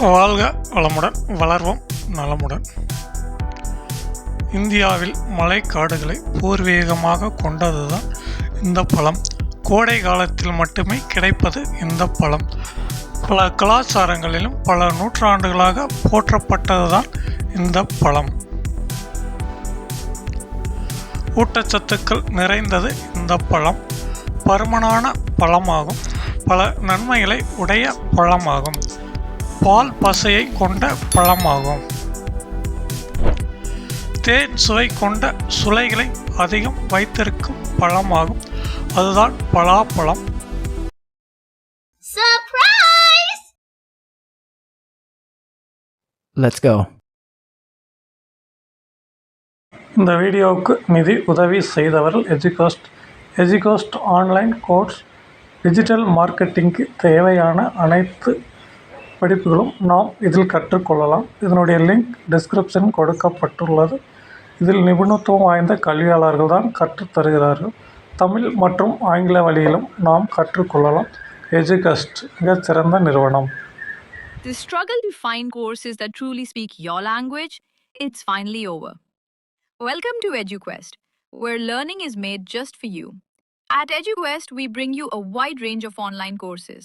வாழ்க வளமுடன் வளர்வோம் நலமுடன். இந்தியாவில் மலைக்காடுகளை பூர்வீகமாக கொண்டதுதான் இந்த பழம். கோடை காலத்தில் மட்டுமே கிடைப்பது இந்த பழம். பல கலாச்சாரங்களிலும் பல நூற்றாண்டுகளாக போற்றப்பட்டதுதான் இந்த பழம். ஊட்டச்சத்துக்கள் நிறைந்தது இந்த பழம். பருமனான பழமாகும். பல நன்மைகளை உடைய பழமாகும். பால் பசையை கொண்ட பழமாகும் தேன் சுவை கொண்ட சுளைகளை அதிகம் வைத்திருக்கும் பழமாகும் அதுதான் பலாப்பழம் Surprise! Let's go. இந்த வீடியோவுக்கு நிதி உதவி செய்தவர்கள் Educost Educost online course digital மார்க்கெட்டிங்க்கு தேவையான அனைத்து படிப்புகளும் நாம் இதில் கற்றுக்கொள்ளலாம் இதனுடைய லிங்க் டிஸ்கிரிப்ஷன் கொடுக்கப்பட்டுள்ளது இதில் நிபுணத்துவம் வாய்ந்த கல்வியாளர்கள் தான் கற்றுத்தருகிறார்கள் தமிழ் மற்றும் ஆங்கில வழியிலும் நாம் கற்றுக்கொள்ளலாம் எஜுகஸ்ட் மிகச்சிறந்த நிறுவனம் The struggle to find courses that truly speak your language, it's finally over. Welcome to EduQuest, where learning is made just for you. At EduQuest, we bring you a wide range of online courses,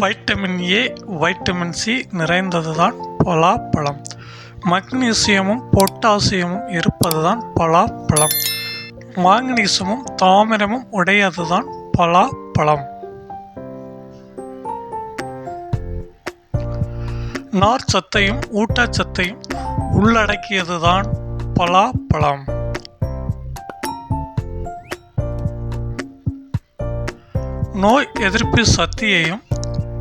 Vitamin A vitamin C நிறைந்தது தான் பலாப்பழம். மக்னீசியமும் பொட்டாசியமும் இருப்பது தான் பலாப்பழம். மாங்கனீசமும் தாமிரமும் உடையதுதான் பலாப்பழம். நார்ச்சத்தையும் ஊட்டச்சத்தையும் உள்ளடக்கியதுதான் பலாப்பழம். நோய் எதிர்ப்பு சக்தியையும்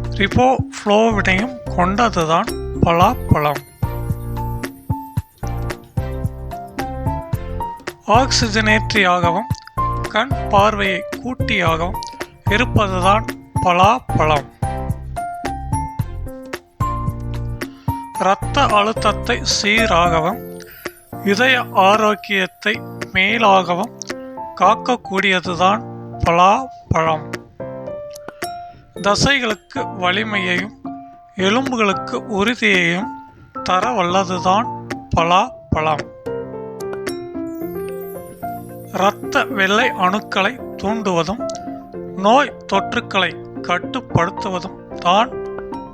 ரிபோஃப்ளோவினையும் கொண்டதுதான் பலாப்பழம். ஆக்சிஜனேற்றியாகவும் கண் பார்வையை கூட்டியாகவும் இருப்பதுதான் பலாப்பழம். இரத்த அழுத்தத்தை சீராகவும் இதய ஆரோக்கியத்தை மேலாகவும் காக்கக்கூடியதுதான் பலாப்பழம். தசைகளுக்கு வலிமையையும் எலும்புகளுக்கு உறுதியையும் தர வல்லதுதான் பலாப்பழம். இரத்த வெள்ளை அணுக்களை தூண்டுவதும் நோய் தொற்றுக்களை கட்டுப்படுத்துவதும் தான்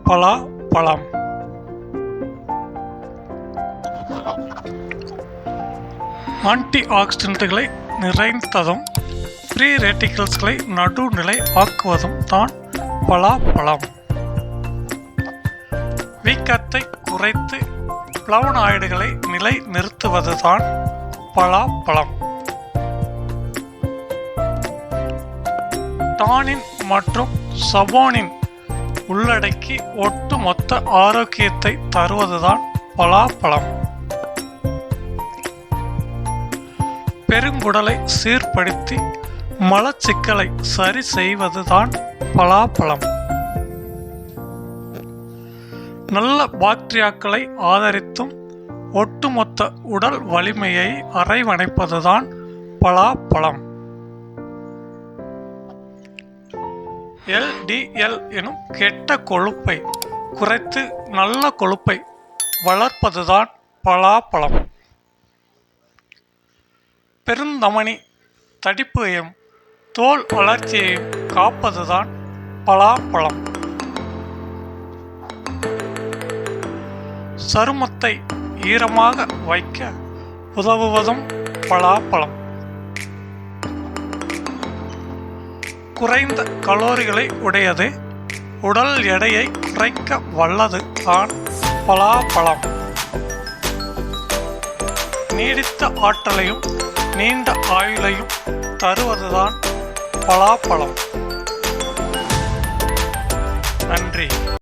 பலாப்பழம். ஆன்டி ஆக்சிடென்ட்டுகளை நிறைந்ததும் ஃப்ரீ ரேட்டிகல்ஸ்களை நடுநிலை ஆக்குவதும் தான் பலாப்பழம். வீக்கத்தை குறைத்து பிளவனாய்டுகளை நிலை நிறுத்துவதுதான் பலாப்பழம். டானின் மற்றும் சபோனின் உள்ளடக்கி ஒட்டுமொத்த ஆரோக்கியத்தை தருவதுதான் பலாப்பழம். பெருங்குடலை சீர்படுத்தி மலச்சிக்கலை சரி செய்வதுதான் பலாப்பழம். நல்ல பாக்டீரியாக்களை ஆதரித்தும் ஒட்டுமொத்த உடல் வலிமையை அரைவணைப்பதுதான் பலாப்பழம். எல்டிஎல் எனும் கெட்ட கொழுப்பை குறைத்து நல்ல கொழுப்பை வளர்ப்பதுதான் பலாப்பழம். பெருந்தமணி தடிப்பையும் தோல் வளர்ச்சியையும் காப்பதுதான் பலாப்பழம். சருமத்தை ஈரமாக வைக்க உதவுவதும் பலாப்பழம். குறைந்த கலோரிகளை உடையது. உடல் எடையை குறைக்க வல்லது தான் பலாப்பழம். நீடித்த ஆற்றலையும் நீண்ட ஆயுளையும் தருவதுதான் பலாப்பழம். நன்றி.